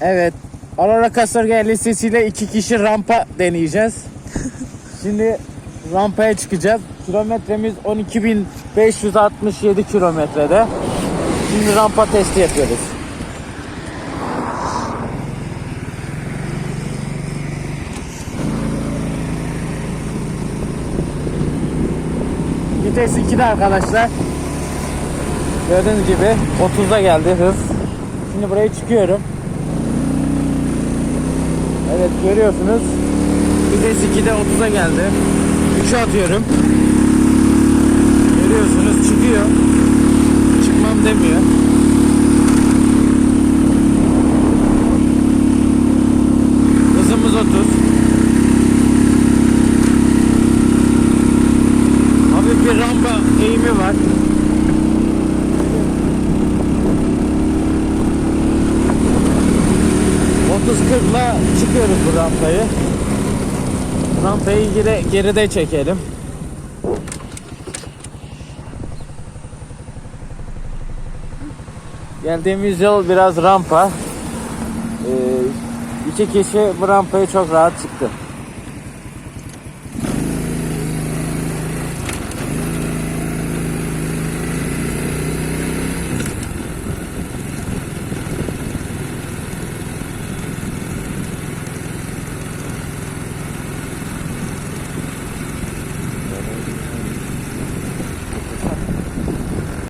Evet. Aurora Kasırga ile iki kişi rampa deneyeceğiz. Şimdi rampaya çıkacağız. Kilometremiz 12.567 kilometrede. Şimdi rampa testi yapıyoruz. Vites 2'de arkadaşlar. Gördüğünüz gibi 30'a geldi hız. Şimdi buraya çıkıyorum. Evet görüyorsunuz. Vites 2'de 30'a geldi. 3'e atıyorum. Görüyorsunuz çıkıyor. Çıkmam demiyor. Hızımız 30. Hafif bir rampa eğimi var. Kırkla çıkıyoruz bu rampayı. Rampayı geri, geride çekelim. Geldiğimiz yol biraz rampa. Ee, iki kişi bu rampayı çok rahat çıktı.